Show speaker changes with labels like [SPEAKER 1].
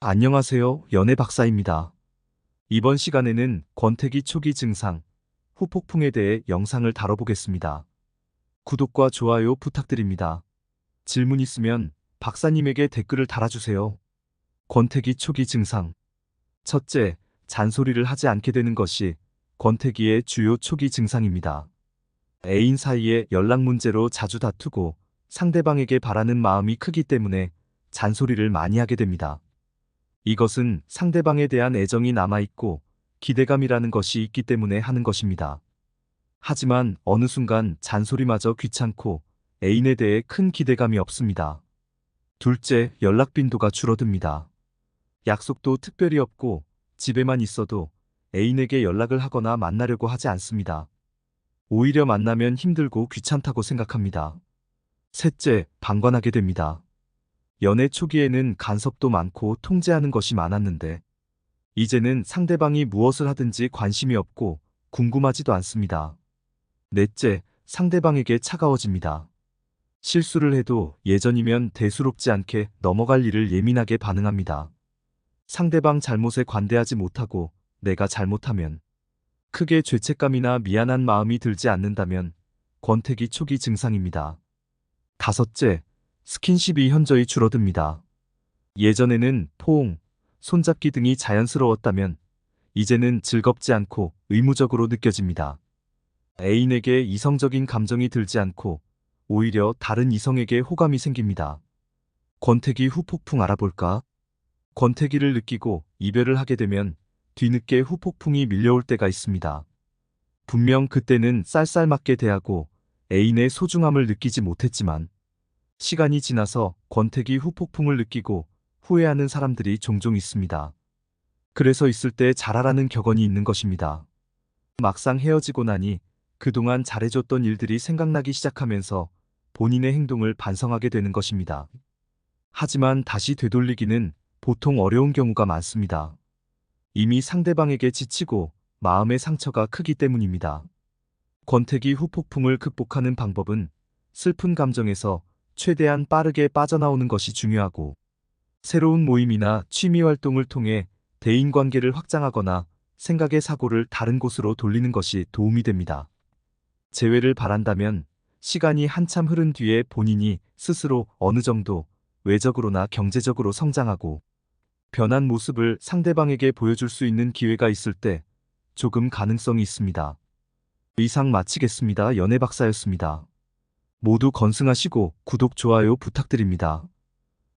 [SPEAKER 1] 안녕하세요. 연애 박사입니다. 이번 시간에는 권태기 초기 증상, 후폭풍에 대해 영상을 다뤄보겠습니다. 구독과 좋아요 부탁드립니다. 질문 있으면 박사님에게 댓글을 달아주세요. 권태기 초기 증상. 첫째, 잔소리를 하지 않게 되는 것이 권태기의 주요 초기 증상입니다. 애인 사이에 연락 문제로 자주 다투고 상대방에게 바라는 마음이 크기 때문에 잔소리를 많이 하게 됩니다. 이것은 상대방에 대한 애정이 남아있고 기대감이라는 것이 있기 때문에 하는 것입니다. 하지만 어느 순간 잔소리마저 귀찮고 애인에 대해 큰 기대감이 없습니다. 둘째, 연락 빈도가 줄어듭니다. 약속도 특별히 없고 집에만 있어도 애인에게 연락을 하거나 만나려고 하지 않습니다. 오히려 만나면 힘들고 귀찮다고 생각합니다. 셋째, 방관하게 됩니다. 연애 초기에는 간섭도 많고 통제하는 것이 많았는데, 이제는 상대방이 무엇을 하든지 관심이 없고 궁금하지도 않습니다. 넷째, 상대방에게 차가워집니다. 실수를 해도 예전이면 대수롭지 않게 넘어갈 일을 예민하게 반응합니다. 상대방 잘못에 관대하지 못하고 내가 잘못하면 크게 죄책감이나 미안한 마음이 들지 않는다면 권태기 초기 증상입니다. 다섯째, 스킨십이 현저히 줄어듭니다. 예전에는 포옹, 손잡기 등이 자연스러웠다면 이제는 즐겁지 않고 의무적으로 느껴집니다. 애인에게 이성적인 감정이 들지 않고 오히려 다른 이성에게 호감이 생깁니다. 권태기 후폭풍 알아볼까? 권태기를 느끼고 이별을 하게 되면 뒤늦게 후폭풍이 밀려올 때가 있습니다. 분명 그때는 쌀쌀맞게 대하고 애인의 소중함을 느끼지 못했지만 시간이 지나서 권태기 후 폭풍을 느끼고 후회하는 사람들이 종종 있습니다. 그래서 있을 때 잘하라는 격언이 있는 것입니다. 막상 헤어지고 나니 그동안 잘해줬던 일들이 생각나기 시작하면서 본인의 행동을 반성하게 되는 것입니다. 하지만 다시 되돌리기는 보통 어려운 경우가 많습니다. 이미 상대방에게 지치고 마음의 상처가 크기 때문입니다. 권태기 후 폭풍을 극복하는 방법은 슬픈 감정에서 최대한 빠르게 빠져나오는 것이 중요하고 새로운 모임이나 취미 활동을 통해 대인 관계를 확장하거나 생각의 사고를 다른 곳으로 돌리는 것이 도움이 됩니다. 재회를 바란다면 시간이 한참 흐른 뒤에 본인이 스스로 어느 정도 외적으로나 경제적으로 성장하고 변한 모습을 상대방에게 보여줄 수 있는 기회가 있을 때 조금 가능성이 있습니다. 이상 마치겠습니다. 연애 박사였습니다. 모두 건승하시고 구독, 좋아요 부탁드립니다.